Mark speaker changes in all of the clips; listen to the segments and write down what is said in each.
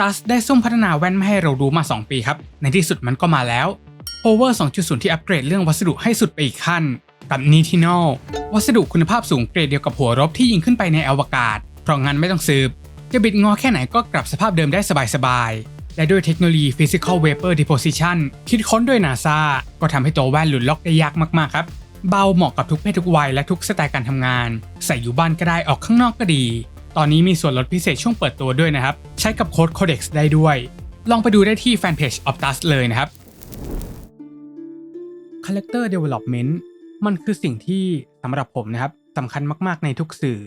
Speaker 1: Optus ได้ซุ่มพัฒนาแว่นมาให้เราดูมา 2 ปีครับ ในที่สุดมันก็มาแล้ว Power 2.0 ที่อัปเกรดเรื่องวัสดุให้สุดไปอีกขั้น กับ Nitinol วัสดุคุณภาพสูงเกรดเดียวกับหัวรบที่ยิงขึ้นไปในอวกาศ เพราะงั้นไม่ต้องสืบ จะบิดงอแค่ไหนก็กลับสภาพเดิมได้สบายๆ และด้วยเทคโนโลยี Physical Vapor Deposition คิดค้นโดย NASA ก็ทำให้ตัวแว่นหลุดล็อกได้ยากมากๆครับเบาเหมาะกับทุกเพศทุกวัยและทุกสไตล์การทำงาน ใส่อยู่บ้านก็ได้ออกข้างนอกก็ดี ตอนนี้มีส่วนลดพิเศษช่วงเปิดตัวด้วยนะครับ ใช้กับโค้ด Codex ได้ด้วย ลองไปดูได้ที่แฟนเพจ Optus เลยนะครับ Character Development มันคือสิ่งที่สำหรับผมนะครับสำคัญมากๆในทุกสื่อ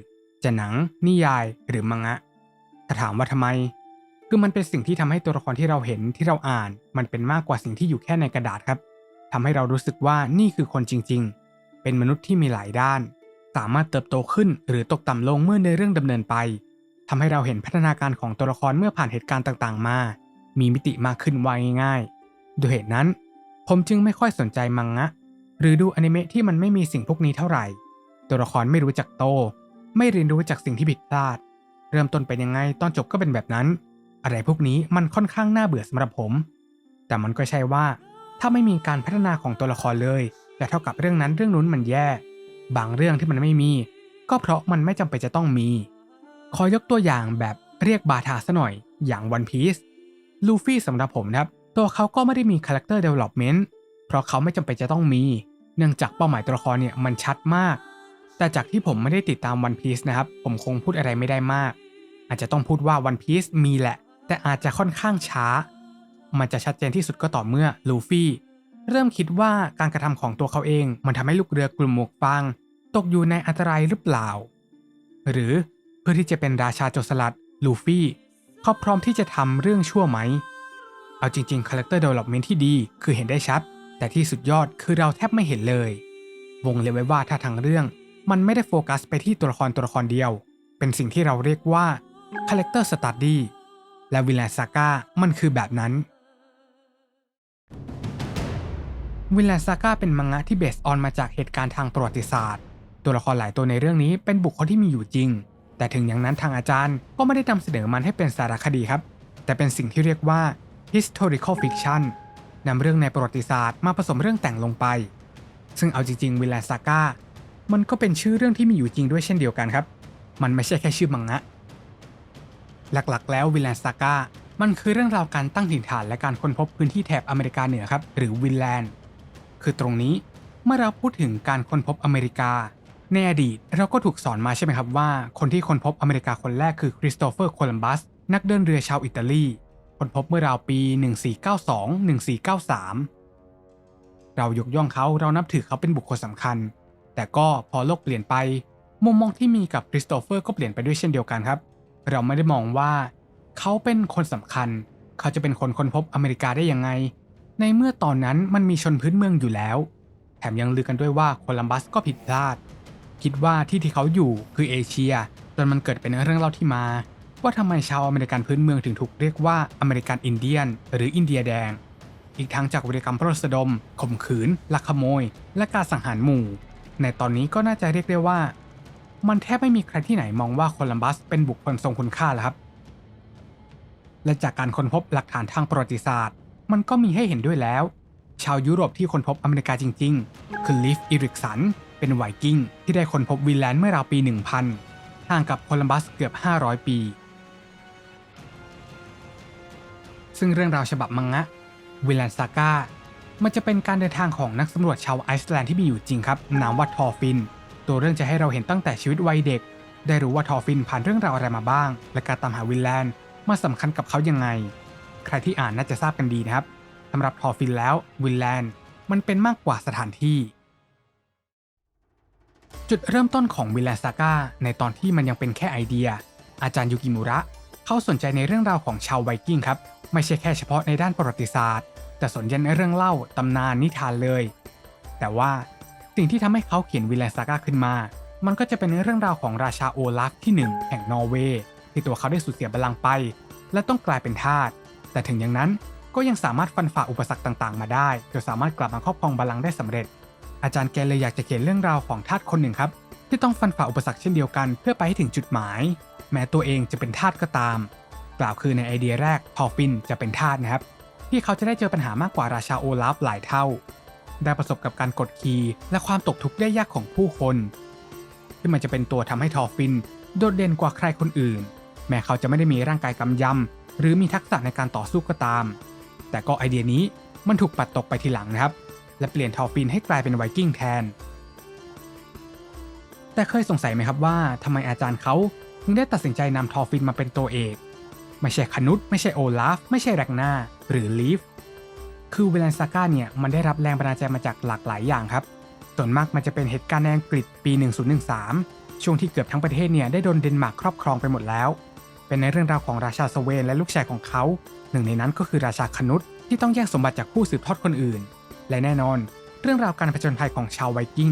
Speaker 1: จะหนัง นิยายหรือมังงะถ้าถามว่าทำไม คือมันเป็นสิ่งที่ทำให้ตัวละครที่เราเห็นที่เราอ่าน มันเป็นมากกว่าสิ่งที่อยู่แค่ในกระดาษครับทำให้เรารู้สึกว่านี่คือคนจริง ๆ เป็นมนุษย์ที่มีหลายด้าน สามารถเติบโตขึ้นหรือตกต่ำลงเมื่อในเรื่องดำเนินไปทำให้เราเห็นพัฒนาการของตัวละครเมื่อผ่านเหตุการณ์ต่างๆ มา มีมิติมากขึ้นว่าง่ายๆด้วยเหตุนั้น ผมจึงไม่ค่อยสนใจมังงะ หรือดูอนิเมะที่มันไม่มีสิ่งพวกนี้เท่าไหร่ ตัวละครไม่รู้จักโต ไม่เรียนรู้จากสิ่งที่ผิดพลาด เริ่มต้นเป็นยังไงตอนจบก็เป็นแบบนั้น อะไรพวกนี้มันค่อนข้างน่าเบื่อสำหรับผม แต่มันก็ใช่ว่า ถ้าไม่มีการพัฒนาของตัวละครเลย จะเท่ากับเรื่องนั้นเรื่องนู้นมันแย่ บางเรื่องที่มันไม่มี ก็เพราะมันไม่จำเป็นจะต้องมี ขอยกตัวอย่างแบบเรียกบาทาซะหน่อยอย่าง One Piece ลูฟี่สำหรับผมนะครับ ตัวเขาก็ไม่ได้มี Character Development เพราะเขาไม่จำเป็นจะต้องมี เนื่องจากเป้าหมายตัวละครเนี่ยมันชัดมาก แต่จากที่ผมไม่ได้ติดตาม One Piece นะครับ ผมคงพูดอะไรไม่ได้มาก อาจจะต้องพูดว่า One Piece มีแหละ แต่อาจจะค่อนข้างช้า มันจะชัดเจนที่สุดก็ต่อเมื่อลูฟี่ เริ่มคิดว่าการกระทำของตัวเขาเอง มันทำให้ลูกเรือกลุ่มหมวกฟางตกอยู่ในอันตรายหรือเปล่า หรือเพื่อที่จะเป็นราชาโจรสลัดลูฟี่เขาพร้อมที่จะทำเรื่องชั่วไหม เอาจริงๆ Character Development ที่ดีคือเห็นได้ชัด แต่ที่สุดยอดคือเราแทบไม่เห็นเลย วงเล็บไว้ว่าถ้าทางเรื่องมันไม่ได้โฟกัสไปที่ตัวละครตัวละครเดียว เป็นสิ่งที่เราเรียกว่า Character Study และวิลแลนซาก้ามันคือแบบนั้น วิลแลนซาก้าเป็นมังงะที่เบสออนมาจากเหตุการณ์ทางประวัติศาสตร์ ตัวละครหลายตัวในเรื่องนี้เป็นบุคคลที่มีอยู่จริง แต่ถึงอย่างนั้นทางอาจารย์ก็ไม่ได้นำเสนอมันให้เป็นสารคดีครับ แต่เป็นสิ่งที่เรียกว่า historical fiction นำเรื่องในประวัติศาสตร์มาผสมเรื่องแต่งลงไป ซึ่งเอาจริงๆวิลแลนซาก้ามันก็เป็นชื่อเรื่องที่มีอยู่จริงด้วยเช่นเดียวกันครับ มันไม่ใช่แค่ชื่อมังงะ หลักๆ แล้ววิลแลนซาก้ามันคือเรื่องราวการตั้งถิ่นฐานและการค้นพบพื้นที่แถบอเมริกาเหนือครับ หรือวินแลนด์ คือตรงนี้เมื่อเราพูดถึงการค้นพบอเมริกา ในอดีตเราก็ถูกสอนมาใช่ไหมครับว่า คนที่ค้นพบอเมริกาคนแรกคือคริสโตเฟอร์โคลัมบัสนักเดินเรือชาวอิตาลีค้นพบเมื่อราวปี 1492-1493 เรายกย่องเขาเรานับถือเขาเป็นบุคคลสำคัญ แต่ก็พอโลกเปลี่ยนไป มุมมองที่มีกับคริสโตเฟอร์ก็เปลี่ยนไปด้วยเช่นเดียวกันครับ เราไม่ได้มองว่า เขาเป็นคนสำคัญ เขาจะเป็นคนค้นพบอเมริกาได้ยังไง ในเมื่อตอนนั้นมันมีชนพื้นเมืองอยู่แล้ว แถมยังลือกันด้วยว่าโคลัมบัสก็ผิดพลาด คิดว่าที่ที่เขาอยู่คือเอเชีย จนมันเกิดเป็นเรื่องเล่าที่มา ว่าทำไมชาวอเมริกันพื้นเมืองถึงถูกเรียกว่าอเมริกันอินเดียน หรืออินเดียแดง อีกทั้งจากวิรกรรมปล้นสดมข่มขืนลักขโมย และการสังหารหมู่ ในตอนนี้ก็น่าจะเรียกได้ว่า มันแทบไม่มีใครที่ไหนมองว่าโคลัมบัสเป็นบุคคลทรงคุณค่าแล้วครับและจากการค้นพบหลักฐานทางประวัติศาสตร์ มันก็มีให้เห็นด้วยแล้ว ชาวยุโรปที่ค้นพบอเมริกาจริง ๆ คือลิฟอิริกสัน เป็นไวกิ้งที่ได้ค้นพบวินแลนด์เมื่อราวปี 1000 ห่างกับโคลัมบัสเกือบ 500 ปี ซึ่งเรื่องราวฉบับมังงะวินแลนด์ซาก้ามันจะเป็นการเดินทางของนักสำรวจชาวไอซ์แลนด์ที่มีอยู่จริงครับ นามว่าทอร์ฟิน ตัวเรื่องจะให้เราเห็นตั้งแต่ชีวิตวัยเด็ก ได้รู้ว่าทอร์ฟินผ่านเรื่องราวอะไรมาบ้าง และการตามหาวินแลนด์มาสำคัญกับเขายังไง ใครที่อ่านน่าจะทราบกันดีนะครับสำหรับทอฟินแล้ววินแลนด์มันเป็นมากกว่าสถานที่ จุดเริ่มต้นของวินแลนด์ซาก้าในตอนที่มันยังเป็นแค่ไอเดีย อาจารย์ยูกิมุระ เขาสนใจในเรื่องราวของชาวไวกิ้งครับ ไม่ใช่แค่เฉพาะในด้านประวัติศาสตร์ แต่สนใจในเรื่องเล่าตำนานนิทานเลย แต่ว่าสิ่งที่ทำให้เขาเขียนวินแลนด์ซาก้าขึ้นมา มันก็จะเป็นเรื่องราวของราชาโอลักที่หนึ่งแห่งนอร์เวย์ที่ตัวเขาได้สูญเสียบัลลังก์ไป และต้องกลายเป็นทาส แต่ถึงอย่างนั้นก็ยังสามารถฟันฝ่าอุปสรรคต่างๆ มาได้จนสามารถกลับมาครอบครองบัลลังก์ได้สำเร็จ อาจารย์แกเลยอยากจะเขียนเรื่องราวของทาสคนหนึ่งครับ ที่ต้องฟันฝ่าอุปสรรคเช่นเดียวกัน เพื่อไปให้ถึงจุดหมาย แม้ตัวเองจะเป็นทาสก็ตาม กล่าวคือในไอเดียแรกทอฟินจะเป็นทาสนะครับ ที่เขาจะได้เจอปัญหามากกว่าราชาโอลาฟหลายเท่า ได้ประสบกับการกดขี่และความตกทุกข์ได้ยากของผู้คนที่มันจะเป็นตัวทำให้ทอฟิน โดดเด่นกว่าใครคนอื่น แม้เขาจะไม่ได้มีร่างกายกำยำ หรือมีทักษะในการต่อสู้ก็ตาม แต่ก็ไอเดียนี้มันถูกปัดตกไปทีหลังนะครับ และเปลี่ยนทอฟินให้กลายเป็นไวกิ้งแทน แต่เคยสงสัยไหมครับว่าทำไมอาจารย์เขาถึงได้ตัดสินใจนำทอฟินมาเป็นตัวเอก ไม่ใช่คนุษไม่ใช่โอลาฟ ไม่ใช่แรกนาหรือลีฟคือเวลันซาก้าเนี่ยมันได้รับแรงบันดาลใจมาจากหลากหลายอย่างครับ ส่วนมากมันจะเป็นเหตุการณ์ในอังกฤษปี 1013 ช่วงที่เกือบทั้งประเทศเนี่ยได้โดนเดนมาร์กครอบครองไปหมดแล้ว เป็นในเรื่องราวของราชาสเวนและลูกชายของเขา หนึ่งในนั้นก็คือราชาคนุษที่ต้องแย่งสมบัติจากผู้สืบทอดคนอื่น และแน่นอน เรื่องราวการผจญภัยของชาวไวกิ้ง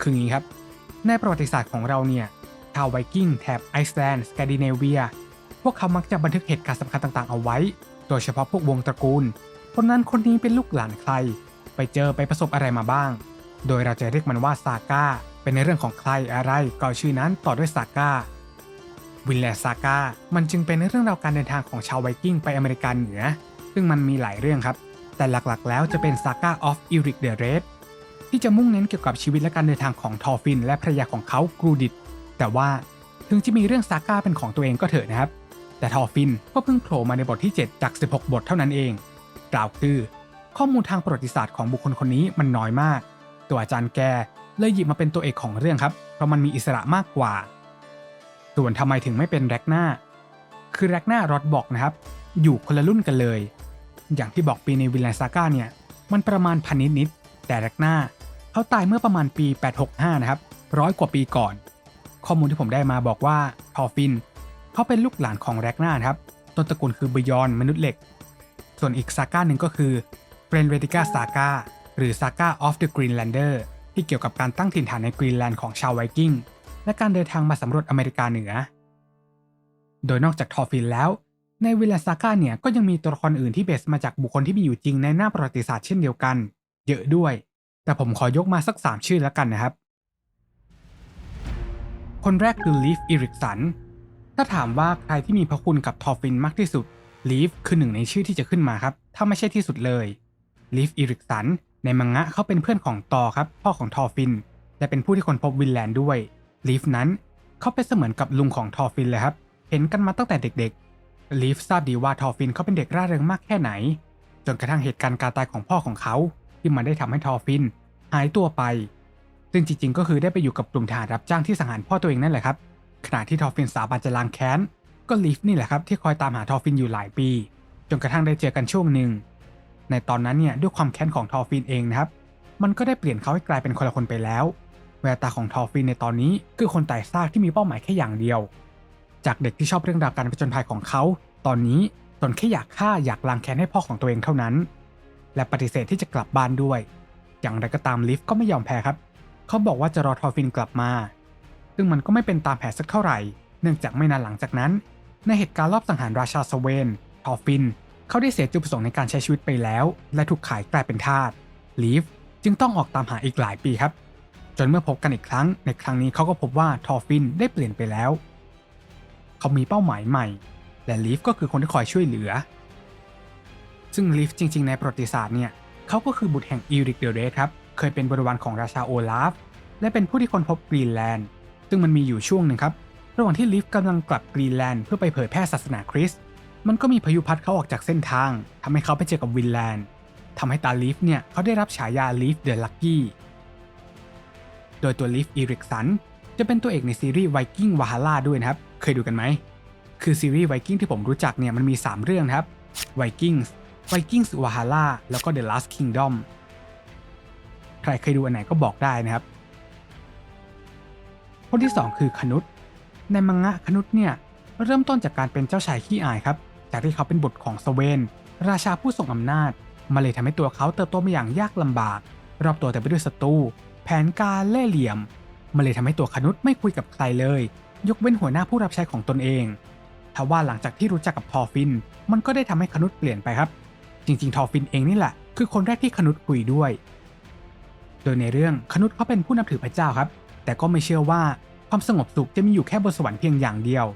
Speaker 1: คืองี้ครับ ในประวัติศาสตร์ของเราเนี่ย ชาวไวกิ้งแถบไอซ์แลนด์ สแกนดิเนเวีย พวกเขามักจะบันทึกเหตุการณ์สำคัญต่างๆ เอาไว้ โดยเฉพาะพวกวงตระกูล คนนั้นคนนี้เป็นลูกหลานใคร ไปเจอไปประสบอะไรมาบ้าง โดยเราจะเรียกมันว่าซาก้า เป็นในเรื่องของใครอะไร ก็เอชื่อนั้นต่อด้วยซาก้า วินแลซาก้ามันจึงเป็นเรื่องราวการเดินทางของชาวไวกิ้งไปอเมริกาเหนือ ซึ่งมันมีหลายเรื่องครับ แต่หลักๆ แล้วจะเป็นซาก้าออฟอิริกเดเรสที่จะมุ่งเน้นเกี่ยวกับชีวิตและการเดินทางของทอฟิน และภรรยาของเขากรูดิต แต่ว่าถึงจะมีเรื่องซาก้าเป็นของตัวเองก็เถอะนะครับ แต่ทอฟินก็เพิ่งโผล่มาในบทที่ 7 จาก 16 บทเท่านั้นเอง กล่าวคือ ข้อมูลทางประวัติศาสตร์ของบุคคลคนนี้มันน้อยมาก ตัวอาจารย์แกเลยหยิบมาเป็นตัวเอกของเรื่องครับ เพราะมันมีอิสระมากกว่า ส่วนทำไมถึงไม่เป็นแร็กหน้า คือแร็กหน้ารอดบอกนะครับ อยู่คนละรุ่นกันเลย อย่างที่บอกปีในวิลแลนซาก้าเนี่ย มันประมาณพันนิดๆแต่แร็กหน้าเขาตายเมื่อประมาณปี 865 นะครับ ร้อยกว่าปีก่อน ข้อมูลที่ผมได้มาบอกว่าทอฟินเขาเป็นลูกหลานของแร็กหน้าครับ ต้นตระกูลคือบิยอนมนุษย์เหล็ก ส่วนอีกซาก้าหนึ่งก็คือเ r รนเวติก้าซาก้าหรือซาก้าออฟเดอะกรีนแลนเดอร์ที่เกี่ยวกับการตั้งถิ่นฐานในกรีนแลนด์ของชาวไวกิ้ง และการเดินทางมาสำรวจอเมริกาเหนือ โดยนอกจากทอฟินแล้ว ในวิลเลนซาก้าเนี่ยก็ยังมีตัวละครอื่นที่เบสมาจากบุคคลที่มีอยู่จริงในหน้าประวัติศาสตร์เช่นเดียวกัน เยอะด้วย แต่ผมขอยกมาสัก 3 ชื่อแล้วกันนะครับ คนแรกคือลีฟอิริกสัน ถ้าถามว่าใครที่มีพระคุณกับทอฟินมากที่สุด ลีฟคือหนึ่งในชื่อที่จะขึ้นมาครับ ถ้าไม่ใช่ที่สุดเลย ลีฟอิริกสันในมังงะเขาเป็นเพื่อนของตอครับ พ่อของทอฟิน และเป็นผู้ที่คนพบวินแลนด์ด้วย ลีฟนั้นเขาเป็นเสมือนกับลุงของทอฟินเลยครับ เห็นกันมาตั้งแต่เด็กๆ ลีฟทราบดีว่าทอฟินเขาเป็นเด็กร่าเริงมากแค่ไหน จนกระทั่งเหตุการณ์การตายของพ่อของเขา ที่มันได้ทำให้ทอฟิน หายตัวไป ซึ่งจริงๆ ก็คือได้ไปอยู่กับกลุ่มทหารรับจ้างที่สังหารพ่อตัวเองนั่นแหละครับ ขณะที่ทอฟินสาบานจะล้างแค้น ก็ลีฟนี่แหละครับที่คอยตามหาทอฟินอยู่หลายปี จนกระทั่งได้เจอกันช่วงหนึ่ง ในตอนนั้นเนี่ยด้วยความแค้นของทอฟินเองนะครับ มันก็ได้เปลี่ยนเขาให้กลายเป็นคนละคนไปแล้ว ววตาของทอฟินในตอนนี้คือคนไตายซากที่มีเป้าหมายแค่อย่างเดียว จากเด็กที่ชอบเรื่องราวการผจญภัยของเขา ตอนนี้ตนแค่อยากฆ่าอยากล้างแค้นให้พ่อของตัวเองเท่านั้น และปฏิเสธที่จะกลับบ้านด้วย อย่างไรก็ตามลิฟก็ไม่ยอมแพ้ครับ เขาบอกว่าจะรอทอฟินกลับมา ซึ่งมันก็ไม่เป็นตามแผนสักเท่าไหร่ เนื่องจากไม่นานหลังจากนั้น ในเหตุการณ์รอบสังหารราชาสเวนทอฟิน เขาได้เสียจุดประสงค์ในการใช้ชีวิตไปแล้ว และถูกขายกลายเป็นทาสลีฟจึงต้องออกตามหาอีกหลายปีครับ จนเมื่อพบกันอีกครั้ง ในครั้งนี้เขาก็พบว่าทอฟินได้เปลี่ยนไปแล้ว เขามีเป้าหมายใหม่ และลีฟก็คือคนที่คอยช่วยเหลือ ซึ่งลีฟจริง ๆ ในประวัติศาสตร์เนี่ยเขาก็คือบุตรแห่งอีริกเดเรสครับเคยเป็นบริวารของราชาโอลาฟ และเป็นผู้ที่ค้นพบกรีนแลนด์ ซึ่งมันมีอยู่ช่วงหนึ่งครับ ระหว่างที่ลีฟกำลังกลับกรีนแลนด์เพื่อไปเผยแพร่ศาสนาคริสต์มันก็มีพายุพัดเขาออกจากเส้นทางทำให้เขาไปเจอกับวินแลนด์ทำให้ตาลีฟเนี่ยเขาได้รับฉายาลีฟเดอะลักกี้ โดยตัวลีฟอีริกสันจะเป็นตัวเอกในซีรีส์ไวกิ้งวาฮาร่าด้วยนะครับ เคยดูกันไหม คือซีรีส์ไวกิ้งที่ผมรู้จักเนี่ยมันมี 3 เรื่องครับไวกิ้งส์ไวกิ้งส์วาฮาร่าแล้วก็ The Last Kingdom ใครเคยดูอันไหนก็บอกได้นะครับ คนที่ 2 คือคนุษในมังงะคนุษเนี่ยเริ่มต้นจากการเป็นเจ้าชายขี้อายครับ จากที่เขาเป็นบุตรของสเวน ราชาผู้ทรงอำนาจ มาเลยทำให้ตัวเขาเติบโตมาอย่างยากลำบาก รอบตัวแต่ไปด้วยศัตรู แผนการเล่ห์เหลี่ยมมาเลยทำให้ตัวคนุษไม่คุยกับใครเลย ยกเว้นหัวหน้าผู้รับใช้ของตนเองทว่าหลังจากที่รู้จักกับทอฟิน มันก็ได้ทำให้คนุษเปลี่ยนไปครับ จริงๆ ทอฟินเองนี่แหละ คือคนแรกที่คนุษคุยด้วย โดยในเรื่องคนุษเขาเป็นผู้นับถือพระเจ้าครับ แต่ก็ไม่เชื่อว่าความสงบสุขจะมีอยู่แค่บนสวรรค์เพียงอย่างเดียว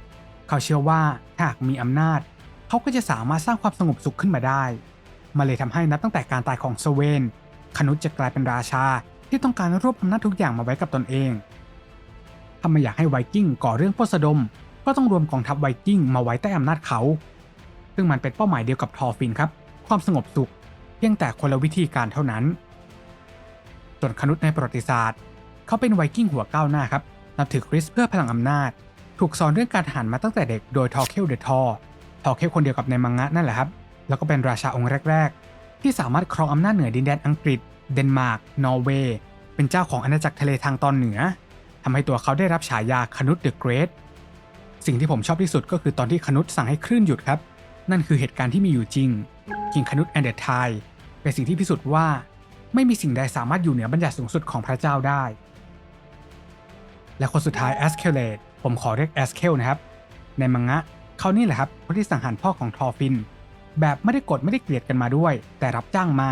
Speaker 1: เขาเชื่อว่าหากมีอำนาจ เขาก็จะสามารถสร้างความสงบสุขขึ้นมาได้มาเลยทำให้นับตั้งแต่การตายของสเวนคนุษจะกลายเป็นราชา ที่ต้องการรวบอำนาจทุกอย่างมาไว้กับตนเองถ้าไม่อยากให้ไวกิ้งก่อเรื่องโพสดม ก็ต้องรวมกองทัพไวกิ้งมาไว้ใต้อำนาจเขา ซึ่งมันเป็นเป้าหมายเดียวกับทอร์ฟินครับ ความสงบสุข เพียงแต่คนละวิธีการเท่านั้น ส่วนคนุษในประวัติศาสตร์ เขาเป็นไวกิ้งหัวก้าวหน้าครับนับถือคริสเพื่อพลังอำนาจ ถูกสอนเรื่องการทหารมาตั้งแต่เด็กโดยทอร์เคลเดอะทอร์ทอร์เคลคนเดียวกับในมังงะนั่นแหละครับ แล้วก็เป็นราชาองค์แรก ๆ ที่สามารถครองอำนาจเหนือดินแดนอังกฤษ เดนมาร์ก นอร์เวย์ เป็นเจ้าของอาณาจักรทะเลทางตอนเหนือทำให้ตัวเขาได้รับฉายาคนุษเดอะเกรทสิ่งที่ผมชอบที่สุดก็คือตอนที่คนุษสั่งให้คลื่นหยุดครับ นั่นคือเหตุการณ์ที่มีอยู่จริงคิงคนุษแอนเดอร์ไทเป็นสิ่งที่พิสูจน์ว่า ไม่มีสิ่งใดสามารถอยู่เหนือบัญญัติสูงสุดของพระเจ้าได้ และคนสุดท้ายแอสเคลเลตผมขอเรียกแอสเคลนะครับ ในมังงะเขานี่แหละครับคนที่สังหารพ่อของทอฟิน แบบไม่ได้กดไม่ได้เกลียดกันมาด้วย แต่รับจ้างมา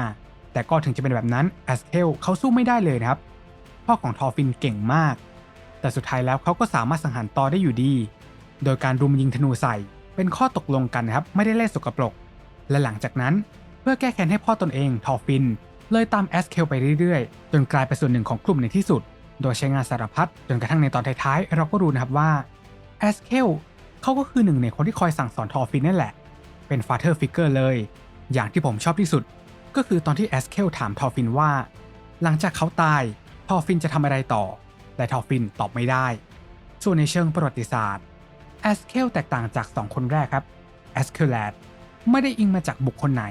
Speaker 1: แต่ก็ถึงจะเป็นแบบนั้นแอสเคลเขาสู้ไม่ได้เลยนะครับ พ่อของทอฟินเก่งมาก แต่สุดท้ายแล้วเขาก็สามารถสังหารตอได้อยู่ดี โดยการรุมยิงธนูใส่ เป็นข้อตกลงกันนะครับ ไม่ได้เล่นสกปรก และหลังจากนั้นเพื่อแก้แค้นให้พ่อตนเองทอฟิน เลยตามแอสเคลไปเรื่อยๆ จนกลายเป็นส่วนหนึ่งของกลุ่มในที่สุด โดยใช้งานสารพัดจนกระทั่งในตอนท้ายๆ เราก็รู้นะครับว่าแอสเคลเขาก็คือหนึ่งในคนที่คอยสั่งสอนทอฟินนั่นแหละ เป็นฟาเธอร์ฟิกเกอร์เลย อย่างที่ผมชอบที่สุด ก็คือตอนที่แอสเคลถามทอฟินว่า หลังจากเขาตายทอฟินจะทำอะไรต่อ แต่ทอฟินตอบไม่ได้ ส่วนในเชิงประวัติศาสตร์แอสเคลแตกต่างจากสองคนแรกครับแอสเคลแลดไม่ได้อิงมาจากบุคคลไหน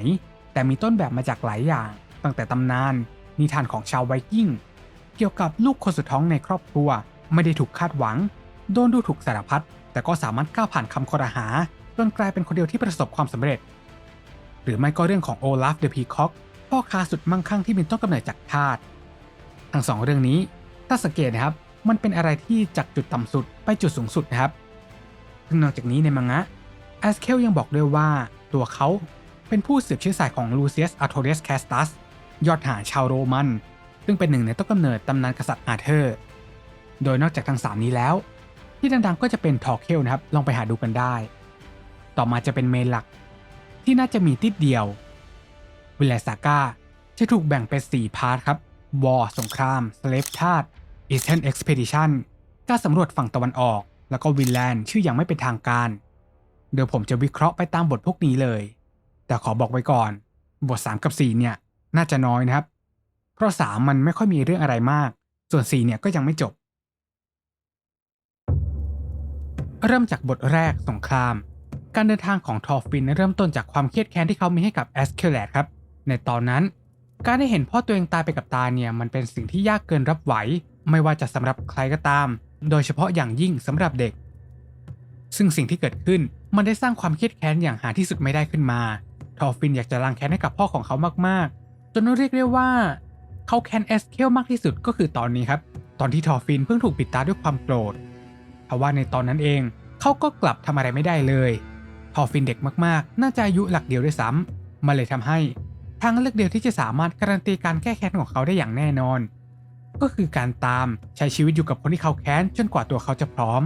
Speaker 1: แต่มีต้นแบบมาจากหลายอย่าง ตั้งแต่ตำนาน นิทานของชาวไวกิ้ง เกี่ยวกับลูกคนสุดท้องในครอบครัว ไม่ได้ถูกคาดหวัง โดนดูถูกสารพัดแต่ก็สามารถก้าวผ่านคำคอรหาจนกลายเป็นคนเดียวที่ประสบความสำเร็จ หรือไม่ก็เรื่องของโอลาฟเดอะพีคอกพ่อค้าสุดมั่งคั่งที่มีต้นกำเนิดจากทาสทั้งสองเรื่องนี้ถ้าสังเกตนะครับ มันเป็นอะไรที่จากจุดต่ำสุดไปจุดสูงสุดนะครับซึ่งนอกจากนี้ในมังงะแอสเคลยังบอกด้วยว่าตัวเขาเป็นผู้สืบเชื้อสายของลูเซียสอาร์โทเรสแคสตัสยอดหาชาวโรมัน ซึ่งเป็นหนึ่งในต้นกำเนิดตำนานกษัตริย์อาเธอร์ โดยนอกจากทั้งสามนี้แล้ว ที่ดังๆก็จะเป็นทอร์เคลนะครับ ลองไปหาดูกันได้ ต่อมาจะเป็นเมนหลัก ที่น่าจะมีติดเดียว วิลเลซาก้าจะถูกแบ่งเป็น 4 พาร์ทครับวอร์สงครามสเลฟทาสอีสเทนเอ็กซ์เพดิชันการสำรวจฝั่งตะวันออก แล้วก็วินแลนด์ชื่อยังไม่เป็นทางการ เดี๋ยวผมจะวิเคราะห์ไปตามบทพวกนี้เลย แต่ขอบอกไว้ก่อน บท 3 กับ 4 เนี่ย น่าจะน้อยนะครับ เพราะ 3 มันไม่ค่อยมีเรื่องอะไรมาก ส่วน 4 เนี่ยก็ยังไม่จบ เริ่มจากบทแรกสงคราม การเดินทางของทอร์ฟินเริ่มต้นจากความเครียดแค้นที่เขามีให้กับแอสเคลแลดครับ ในตอนนั้น การได้เห็นพ่อตัวเองตายไปกับตาเนี่ยมันเป็นสิ่งที่ยากเกินรับไหว ไม่ว่าจะสำหรับใครก็ตาม โดยเฉพาะอย่างยิ่งสำหรับเด็ก ซึ่งสิ่งที่เกิดขึ้นมันได้สร้างความเครียดแค้นอย่างหาที่สุดไม่ได้ขึ้นมา ทอร์ฟินอยากจะล้างแค้นให้กับพ่อของเขามากๆ จนเรียกได้ว่า เขาแค้นแอสเคลมากที่สุดก็คือตอนนี้ครับตอนที่ทอร์ฟินเพิ่งถูกปิดตาด้วยความโกรธเพราะว่าในตอนนั้นเองเขาก็กลับทำอะไรไม่ได้เลย อฟินเด็กมากๆ น่าจะอายุหลักเดียวด้วยซ้ำมันเลยทำให้ทางเลือกเดียวที่จะสามารถการันตีการแก้แค้นของเขาได้อย่างแน่นอน ก็คือการตามใช้ชีวิตอยู่กับคนที่เขาแค้นจนกว่าตัวเขาจะพร้อม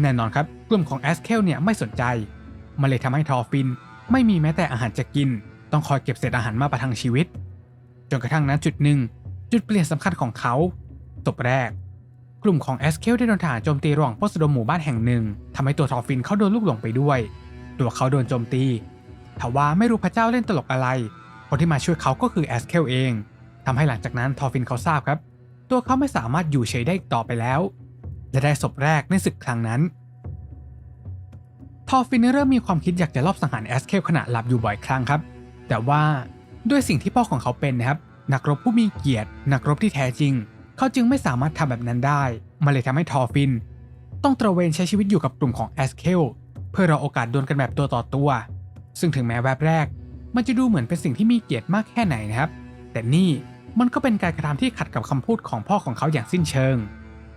Speaker 1: แน่นอนครับกลุ่มของแอสเคลเนี่ยไม่สนใจมันเลยทำให้ทอฟินไม่มีแม้แต่อาหารจะกิน ต้องคอยเก็บเศษอาหารมาประทังชีวิต จนกระทั่งนั้นจุดหนึ่ง จุดเปลี่ยนสำคัญของเขาตบแรก กลุ่มของแอสเคลได้โดนทหารโจมตีระหว่างปล้นสะดมหมู่บ้านแห่งหนึ่งทำให้ตัวทอฟินเขาโดนลูกหลงไปด้วย ตัวเขาโดนโจมตีทว่าไม่รู้พระเจ้าเล่นตลกอะไร คนที่มาช่วยเขาก็คือแอสเคลเองทำให้หลังจากนั้นทอฟินเขาทราบครับ ตัวเขาไม่สามารถอยู่เฉยได้อีกต่อไปแล้ว และได้ศพแรกในศึกครั้งนั้น ทอฟินเริ่มมีความคิดอยากจะลอบสังหารแอสเคลขณะหลับอยู่บ่อยครั้งครับ แต่ว่าด้วยสิ่งที่พ่อของเขาเป็นนะครับ นักรบผู้มีเกียรติ นักรบที่แท้จริง เขาจึงไม่สามารถทำแบบนั้นได้ มันเลยทำให้ทอฟิน ต้องตระเวนใช้ชีวิตอยู่กับกลุ่มของแอสเคล เพื่อรอโอกาสดวลกันแบบตัวต่อตัว ซึ่งถึงแม้แวบแรก มันจะดูเหมือนเป็นสิ่งที่มีเกียรติมากแค่ไหนนะครับ แต่นี่มันก็เป็นการกระทำที่ขัดกับคำพูดของพ่อของเขาอย่างสิ้นเชิง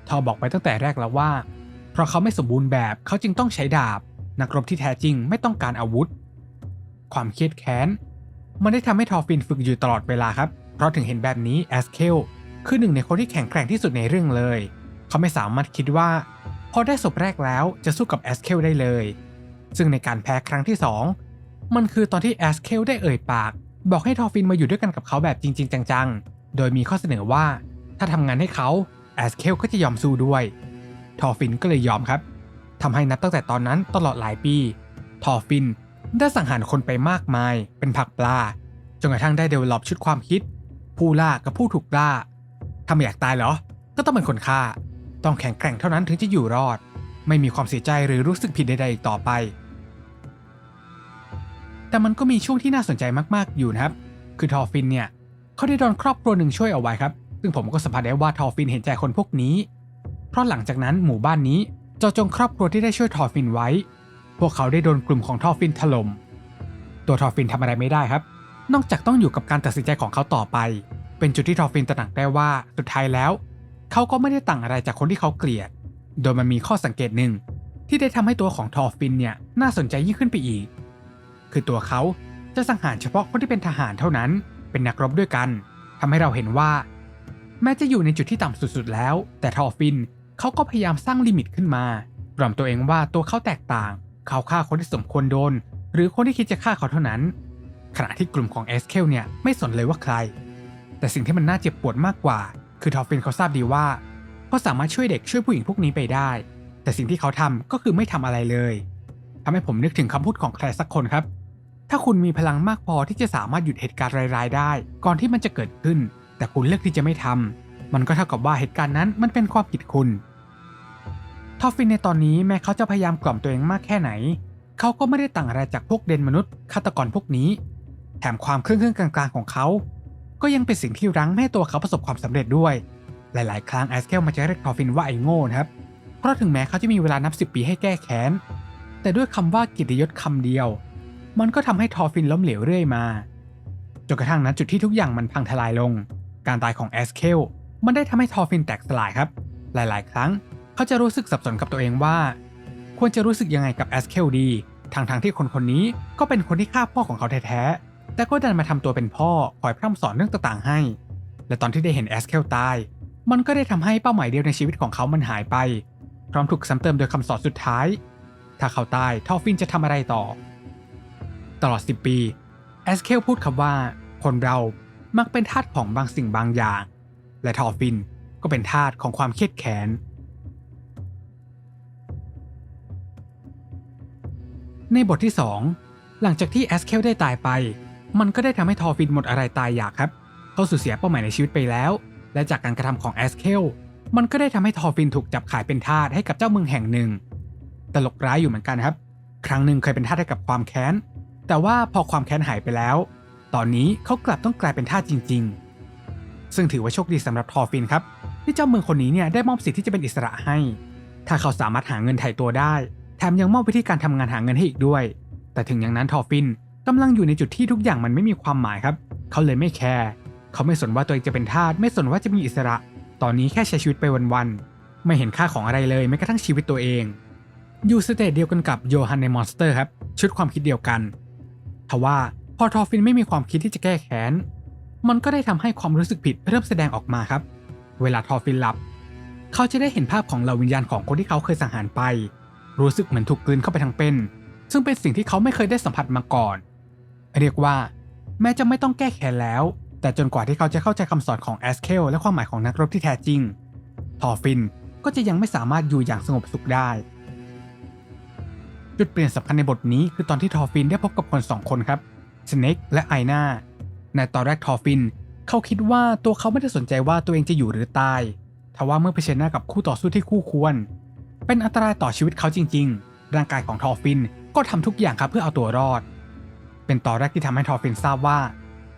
Speaker 1: ทอบอกไปตั้งแต่แรกแล้วว่า เพราะเขาไม่สมบูรณ์แบบเขาจึงต้องใช้ดาบ นักรบที่แท้จริงไม่ต้องการอาวุธ ความเครียดแค้น มันได้ทำให้ทอฟินฝึกอยู่ตลอดเวลาครับ เพราะถึงเห็นแบบนี้แอสเคลคือหนึ่งในคนที่แข็งแกร่งที่สุดในเรื่องเลย เขาไม่สามารถคิดว่า พอได้ศพแรกแล้วจะสู้กับแอสเคลได้เลย ซึ่งในการแพ้ครั้งที่ 2 มันคือตอนที่แอสเคลได้เอ่ยปาก บอกให้ทอฟินมาอยู่ด้วยกันกับเขาแบบจริง ๆ จังๆ โดยมีข้อเสนอว่า ถ้าทำงานให้เขาแอสเคลก็จะยอมสู้ด้วย ทอฟินก็เลยยอมครับทำให้นับตั้งแต่ตอนนั้นตลอดหลายปี ทอฟินได้สังหารคนไปมากมาย เป็นผักปลาจนกระทั่งได้เดเวลลอปชุดความคิด ผู้ล่ากับผู้ถูกล่าถ้าไม่อยากตายเหรอ ก็ต้องเป็นคนฆ่า ต้องแข็งแกร่งเท่านั้นถึงจะอยู่รอด ไม่มีความเสียใจหรือรู้สึกผิดใดๆอีกต่อไป แต่มันก็มีช่วงที่น่าสนใจมากๆอยู่นะครับ คือทอฟินเนี่ยเขาได้โดนครอบครัวหนึ่งช่วยเอาไว้ครับ ซึ่งผมก็สัมผัสได้ว่าทอฟินเห็นใจคนพวกนี้ เพราะหลังจากนั้นหมู่บ้านนี้เจาะจงครอบครัวที่ได้ช่วยทอฟินไว้ พวกเขาได้โดนกลุ่มของทอฟินถล่ม ตัวทอฟินทำอะไรไม่ได้ครับ นอกจากต้องอยู่กับการตัดสินใจของเขาต่อไป เป็นจุดที่ทอฟินตระหนักได้ว่าสุดท้ายแล้ว เขาก็ไม่ได้ต่างอะไรจากคนที่เขาเกลียด โดยมันมีข้อสังเกตหนึ่งที่ได้ทำให้ตัวของทอฟินเนี่ยน่าสนใจยิ่งขึ้นไปอีก คือตัวเขาจะสังหารเฉพาะคนที่เป็นทหารเท่านั้น เป็นนักรบด้วยกันทำให้เราเห็นว่า แม้จะอยู่ในจุดที่ต่ำสุดๆแล้ว แต่ทอฟินเขาก็พยายามสร้างลิมิตขึ้นมากล่อมตัวเองว่าตัวเขาแตกต่าง เขาฆ่าคนที่สมควรโดน หรือคนที่คิดจะฆ่าเขาเท่านั้น ขณะที่กลุ่มของเอสเคลเนี่ยไม่สนเลยว่าใคร แต่สิ่งที่มันน่าเจ็บปวดมากกว่า คือทอฟินเขาทราบดีว่าเขาสามารถช่วยเด็กช่วยผู้หญิงพวกนี้ไปได้ แต่สิ่งที่เขาทำก็คือไม่ทำอะไรเลย ทำให้ผมนึกถึงคำพูดของใครสักคนครับ ถ้าคุณมีพลังมากพอที่จะสามารถหยุดเหตุการณ์ร้ายๆได้ ก่อนที่มันจะเกิดขึ้น แต่คุณเลือกที่จะไม่ทำมันก็เท่ากับว่าเหตุการณ์นั้นมันเป็นความผิดคุณทอฟฟินในตอนนี้แม้เขาจะพยายามกล่อมตัวเองมากแค่ไหน เขาก็ไม่ได้ต่างอะไรจากพวกเดนมนุษย์ฆาตกรพวกนี้ แถมความเครื่องๆกลางๆของเขา ก็ยังเป็นสิ่งที่รั้งไม่ให้ตัวเขาประสบความสำเร็จด้วย หลาย ๆ ครั้งแอสเกลมาจะเรียกทอฟฟินว่าไอ้โง่นะครับ เพราะถึงแม้เขาจะมีเวลานับสิบปีให้แก้แค้น แต่ด้วยคำว่ากิตยศคำเดียว มันก็ทำให้ทอฟินล้มเหลวเรื่อยมา จนกระทั่งณจุดที่ทุกอย่างมันพังทลายลง การตายของแอสเคลมันได้ทำให้ทอฟินแตกสลายครับ หลาย ๆ ครั้งเขาจะรู้สึกสับสนกับตัวเองว่า ควรจะรู้สึกยังไงกับแอสเคลดีทางทางที่คนคนนี้ก็เป็นคนที่ฆ่าพ่อของเขาแท้ๆ แต่ก็ดันมาทำตัวเป็นพ่อคอยพร่ำสอนเรื่องต่างๆให้ และตอนที่ได้เห็นแอสเคลตาย มันก็ได้ทำให้เป้าหมายเดียวในชีวิตของเขามันหายไป พร้อมถูกซ้ำเติมโดยคำสอนสุดท้าย ถ้าเขาตายทอร์ฟินจะทำอะไรต่อ ตลอด 10 ปีแอสเคลพูดคำว่า คนเรามักเป็นทาสของบางสิ่งบางอย่าง และทอร์ฟินก็เป็นทาสของความเครียดแค้นในบทที่ 2 หลังจากที่แอสเคลได้ตายไป มันก็ได้ทำให้ทอฟินหมดอะไรตายอยากครับ เขาสูญเสียเป้าหมายในชีวิตไปแล้ว และจากการกระทำของแอสเคลมันก็ได้ทำให้ทอฟินถูกจับขายเป็นทาสให้กับเจ้าเมืองแห่งหนึ่ง ตลกร้ายอยู่เหมือนกันครับ ครั้งหนึ่งเคยเป็นทาสให้กับความแค้น แต่ว่าพอความแค้นหายไปแล้ว ตอนนี้เขากลับต้องกลายเป็นทาสจริง ๆ ซึ่งถือว่าโชคดีสำหรับทอฟินครับ ที่เจ้าเมืองคนนี้เนี่ยได้มอบสิทธิ์ที่จะเป็นอิสระให้ ถ้าเขาสามารถหาเงินไถ่ตัวได้ แถมยังมอบวิธีการทำงานหาเงินให้อีกด้วย แต่ถึงอย่างนั้นทอฟินกำลังอยู่ในจุดที่ทุกอย่างมันไม่มีความหมายครับ เขาเลยไม่แคร์เขาไม่สนว่าตัวเองจะเป็นทาสไม่สนว่าจะมีอิสระ ตอนนี้แค่ใช้ชีวิตไปวันๆไม่เห็นค่าของอะไรเลยแม้กระทั่งชีวิตตัวเอง อยู่สเตจเดียวกันกับโยฮันในมอนสเตอร์ครับ ชุดความคิดเดียวกันทว่าพอทอฟินไม่มีความคิดที่จะแก้แค้น มันก็ได้ทำให้ความรู้สึกผิดเริ่มแสดงออกมาครับ เวลาทอฟินหลับ เขาจะได้เห็นภาพของเหล่าวิญญาณของคนที่เขาเคยสังหารไป รู้สึกเหมือนถูกกลืนเข้าไปทั้งเป็น ซึ่งเป็นสิ่งที่เขาไม่เคยได้สัมผัสมาก่อน เรียกว่า แม้จะไม่ต้องแก้แค้นแล้ว แต่จนกว่าที่เขาจะเข้าใจคำสอนของแอสเคลและความหมายของนักรบที่แท้จริง ทอฟินก็จะยังไม่สามารถอยู่อย่างสงบสุขได้ จุดเปลี่ยนสำคัญในบทนี้คือตอนที่ทอฟินได้พบกับคนสองคนครับสเน็กและไอนาในตอนแรกทอฟิน เขาคิดว่าตัวเขาไม่ได้สนใจว่าตัวเองจะอยู่หรือตายทว่าเมื่อเผชิญหน้ากับคู่ต่อสู้ที่คู่ควร เป็นอันตรายต่อชีวิตเขาจริง ๆ ร่างกายของทอฟินก็ทำทุกอย่างครับเพื่อเอาตัวรอด เป็นตอนแรกที่ทำให้ทอฟินทราบว่า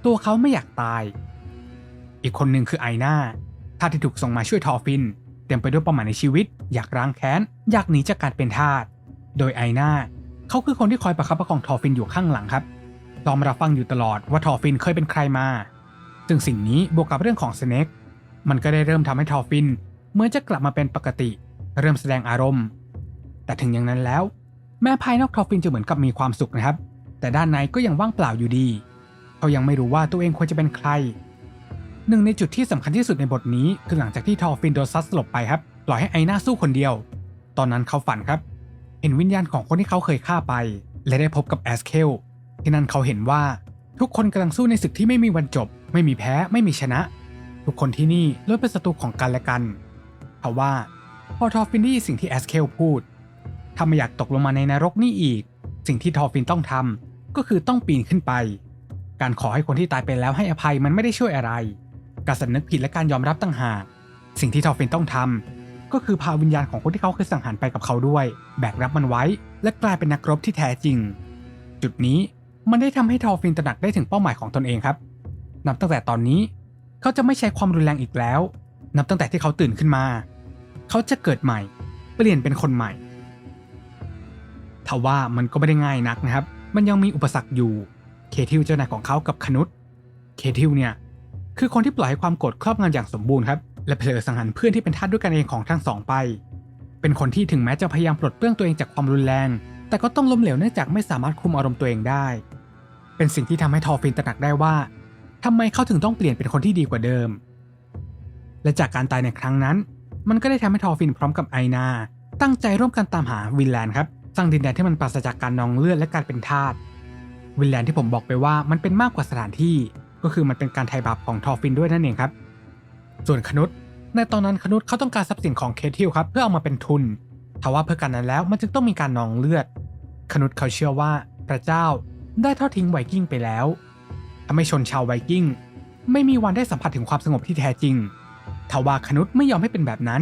Speaker 1: ตัวเขาไม่อยากตาย อีกคนหนึ่งคือไอนาทาที่ถูกส่งมาช่วยทอฟิน เต็มไปด้วยเป้าหมายในชีวิต อยากล้างแค้น อยากหนีจากการเป็นทาส โดยไอนาเขาคือคนที่คอยประคับประคองทอฟินอยู่ข้างหลังครับยอมรับฟังอยู่ตลอดว่าทอฟินเคยเป็นใครมา ซึ่งสิ่งนี้บวกกับเรื่องของสเน็กมันก็ได้เริ่มทำให้ทอฟินเหมื่อนจะกลับมาเป็นปกติ เริ่มแสดงอารมณ์ แต่ถึงอย่างนั้นแล้ว แม้ภายนอกทอฟินจะเหมือนกับมีความสุขนะครับ แต่ด้านในก็ยังว่างเปล่าอยู่ดี เขายังไม่รู้ว่าตัวเองควรจะเป็นใคร หนึ่งในจุดที่สำคัญที่สุดในบทนี้คือหลังจากที่ทอฟินโดนซัดสลบไปครับปล่อยให้ไอหน้าสู้คนเดียว ตอนนั้นเขาฝันครับ เห็นวิญญาณของคนที่เขาเคยฆ่าไป และได้พบกับแอสเคลที่นั่นเขาเห็นว่าทุกคนกำลังสู้ในศึกที่ไม่มีวันจบ ไม่มีแพ้ไม่มีชนะ ทุกคนที่นี่ล้วนเป็นศัตรูของกันและกันเพราะว่าพอทอร์ฟินได้ยินสิ่งที่แอสเคลพูดถ้าไม่อยากตกลงมาในนรกนี่อีก สิ่งที่ทอร์ฟินต้องทำก็คือต้องปีนขึ้นไป การขอให้คนที่ตายไปแล้วให้อภัยมันไม่ได้ช่วยอะไร การสำนึกผิดและการยอมรับต่างหาก สิ่งที่ทอร์ฟินต้องทำ ก็คือพาวิญญาณของคนที่เขาเคยสังหารไปกับเขาด้วย แบกรับมันไว้ และกลายเป็นนักรบที่แท้จริง จุดนี้มันได้ทำให้ทอฟินตระหนักได้ถึงเป้าหมายของตนเองครับ นับตั้งแต่ตอนนี้ เขาจะไม่ใช้ความรุนแรงอีกแล้ว นับตั้งแต่ที่เขาตื่นขึ้นมา เขาจะเกิดใหม่ เปลี่ยนเป็นคนใหม่ทว่ามันก็ไม่ได้ง่ายนักนะครับ มันยังมีอุปสรรคอยู่ เคทิลเจ้านายของเขากับคนุษเคทิลเนี่ย คือคนที่ปล่อยให้ความโกรธครอบงำอย่างสมบูรณ์ครับ และเผลอสังหารเพื่อนที่เป็นทาสด้วยกันเองของทั้งสองไป เป็นคนที่ถึงแม้จะพยายามปลดเปลื้องตัวเองจากความรุนแรง แต่ก็ต้องล้มเหลวเนื่องจากไม่สามารถคุมอารมณ์ตัวเองได้ เป็นสิ่งที่ทำให้ทอฟินตระหนักได้ว่าทำไมเขาถึงต้องเปลี่ยนเป็นคนที่ดีกว่าเดิม และจากการตายในครั้งนั้น มันก็ได้ทำให้ทอฟินพร้อมกับไอนา ตั้งใจร่วมกันตามหาวินแลนด์ครับสร้างดินแดนที่มันปราศจากการนองเลือดและการเป็นทาสวินแลนด์ที่ผมบอกไปว่ามันเป็นมากกว่าสถานที่ ก็คือมันเป็นการไถ่บาปของทอฟินด้วยนั่นเองครับ ส่วนคนุษในตอนนั้นคนุษเขาต้องการทรัพย์สินของเคทิลครับเพื่อเอามาเป็นทุนทว่าเพื่อการนั้นแล้วมันจึงต้องมีการนองเลือด คนุษเขาเชื่อว่าพระเจ้าได้ทอดทิ้งไวกิ้งไปแล้วทำให้ชนชาวไวกิ้งไม่มีวันได้สัมผัสถึงความสงบที่แท้จริงทว่าคนุษไม่ยอมให้เป็นแบบนั้น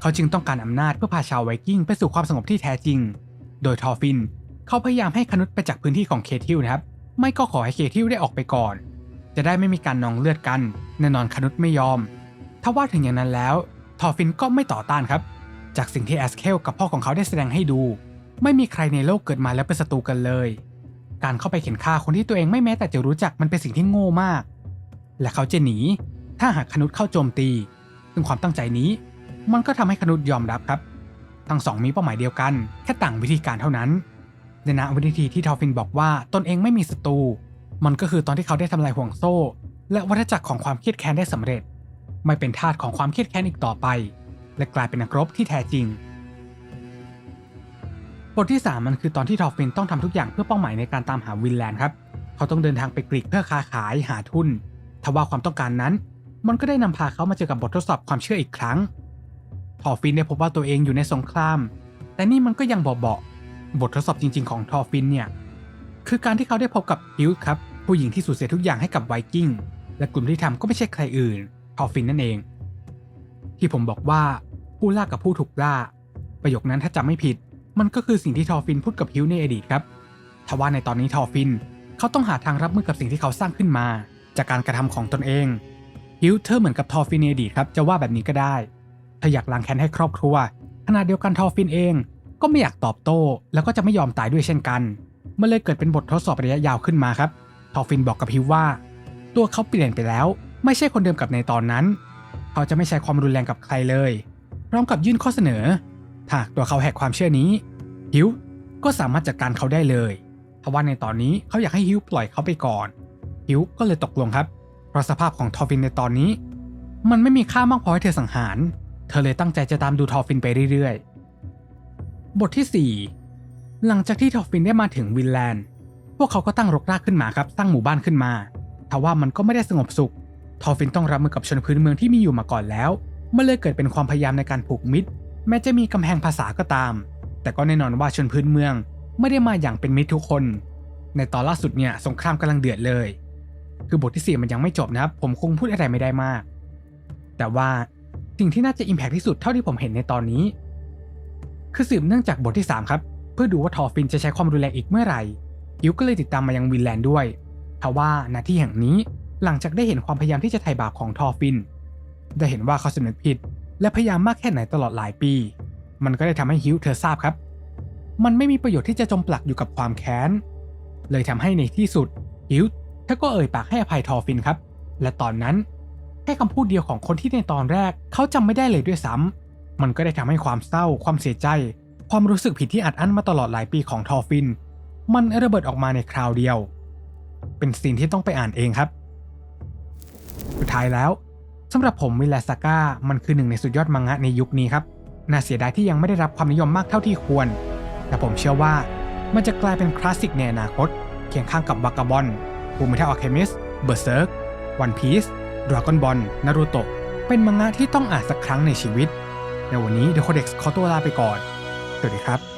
Speaker 1: เขาจึงต้องการอำนาจเพื่อพาชาวไวกิ้งไปสู่ความสงบที่แท้จริง โดยทอฟิน เขาพยายามให้คนุษไปจากพื้นที่ของเคทิลนะครับ ไม่ก็ขอให้เคทิลได้ออกไปก่อน จะได้ไม่มีการนองเลือดกันแน่นอนคนุษไม่ยอม ถ้าว่าถึงอย่างนั้นแล้วทอฟินก็ไม่ต่อต้านครับ จากสิ่งที่แอสเคลกับพ่อของเขาได้แสดงให้ดู ไม่มีใครในโลกเกิดมาแล้วเป็นศัตรูกันเลย การเข้าไปเข็นฆ่าคนที่ตัวเองไม่แม้แต่จะรู้จักมันเป็นสิ่งที่โง่มาก และเขาจะหนี ถ้าหากคนุษเข้าโจมตี ซึ่งความตั้งใจนี้ มันก็ทำให้คนุษยอมรับครับ ทั้งสองมีเป้าหมายเดียวกันแค่ต่างวิธีการเท่านั้นในณวินาทีที่ทอฟินบอกว่าตนเองไม่มีศัตรูมันก็คือตอนที่เขาได้ทำลายห่วงโซ่ และวัฏจักรของความเครียดแค้นได้สำเร็จ ไม่เป็นทาสของความเครียดแค้นอีกต่อไป และกลายเป็นนักรบที่แท้จริง บทที่ 3 มันคือตอนที่ทอร์ฟินต้องทำทุกอย่างเพื่อเป้าหมายในการตามหาวินแลนด์ครับ เขาต้องเดินทางไปกรีกเพื่อค้าขายหาทุน ทว่าความต้องการนั้น มันก็ได้นำพาเขามาเจอกับบททดสอบความเชื่ออีกครั้ง ทอร์ฟินได้พบว่าตัวเองอยู่ในสงคราม แต่นี่มันก็ยังเบาๆบททดสอบจริง ๆ ของทอร์ฟินเนี่ยคือการที่เขาได้พบกับฮิลครับผู้หญิงที่สูญเสียทุกอย่างให้กับไวกิ้งและกลุ่มที่ทำก็ไม่ใช่ใครอื่น ทอฟินนั่นเอง ที่ผมบอกว่าผู้ล่ากับผู้ถูกล่า ประโยคนั้นถ้าจำไม่ผิด มันก็คือสิ่งที่ทอฟินพูดกับฮิลในอดีตครับทว่าในตอนนี้ทอฟินเขาต้องหาทางรับมือกับสิ่งที่เขาสร้างขึ้นมา จากการกระทำของตนเองฮิลเธอเหมือนกับทอฟินในอดีตครับจะว่าแบบนี้ก็ได้ถ้าอยากล้างแค้นให้ครอบครัวขณะเดียวกันทอฟินเองก็ไม่อยากตอบโต้ แล้วก็จะไม่ยอมตายด้วยเช่นกันมันเลยเกิดเป็นบททดสอบระยะยาวขึ้นมาครับ ทอฟินบอกกับฮิวว่า ตัวเขาเปลี่ยนไปแล้ว ไม่ใช่คนเดิมกับในตอนนั้น เขาจะไม่ใช้ความรุนแรงกับใครเลย พร้อมกับยื่นข้อเสนอ หากตัวเขาแหกความเชื่อนี้ ฮิวก็สามารถจัดการเขาได้เลยทว่าในตอนนี้เขาอยากให้ฮิวปล่อยเขาไปก่อน ฮิวก็เลยตกลงครับ เพราะสภาพของทอฟินในตอนนี้ มันไม่มีค่ามากพอให้เธอสังหาร เธอเลยตั้งใจจะตามดูทอฟินไปเรื่อยๆ บทที่ 4 หลังจากที่ทอฟินได้มาถึงวินแลนด์ พวกเขาก็ตั้งรกรากขึ้นมาครับ ตั้งหมู่บ้านขึ้นมาทว่ามันก็ไม่ได้สงบสุข ทอฟินต้องรับมือกับชนพื้นเมืองที่มีอยู่มาก่อนแล้ว มันเลยเกิดเป็นความพยายามในการผูกมิตร แม้จะมีกำแพงภาษาก็ตาม แต่ก็แน่นอนว่าชนพื้นเมืองไม่ได้มาอย่างเป็นมิตรทุกคน ในตอนล่าสุดเนี่ยสงครามกำลังเดือดเลย คือบทที่4มันยังไม่จบนะครับ ผมคงพูดอะไรไม่ได้มาก แต่ว่าสิ่งที่น่าจะอิมแพกที่สุดเท่าที่ผมเห็นในตอนนี้ คือสืบเนื่องจากบทที่ 3 ครับ เพื่อดูว่าทอฟินจะใช้ความรุนแรงอีกเมื่อไหร่ฮิวก็เลยติดตามมายังวินแลนด์ด้วยทว่าณที่แห่งนี้ หลังจากได้เห็นความพยายามที่จะไถ่บาปของทอฟิน ได้เห็นว่าเขาสำนึกผิด และพยายามมากแค่ไหนตลอดหลายปี มันก็ได้ทำให้ฮิวเธอทราบครับ มันไม่มีประโยชน์ที่จะจมปลักอยู่กับความแค้น เลยทำให้ในที่สุดฮิวเธอก็เอ่ยปากให้อภัยทอฟินครับ และตอนนั้นแค่คำพูดเดียวของคนที่ในตอนแรก เขาจำไม่ได้เลยด้วยซ้ำมันก็ได้ทำให้ความเศร้า ความเสียใจ ความรู้สึกผิดที่อัดอั้นมาตลอดหลายปีของทอฟิน มันระเบิดออกมาในคราวเดียว เป็นสิ่งที่ต้องไปอ่านเองครับ สุดท้ายแล้วสำหรับผมวิลาซาก้ามันคือหนึ่งในสุดยอดมังงะในยุคนี้ครับน่าเสียดายที่ยังไม่ได้รับความนิยมมากเท่าที่ควร แต่ผมเชื่อว่ามันจะกลายเป็นคลาสสิกในอนาคต เคียงข้างกับวากาบอนฟูมิเทลอะเคมิสเบอร์เซิร์กวันพีซดราก้อนบอลนารูโตะเป็นมังงะที่ต้องอ่านสักครั้งในชีวิตในวันนี้ The Codex ขอตัวลาไปก่อน สวัสดีครับ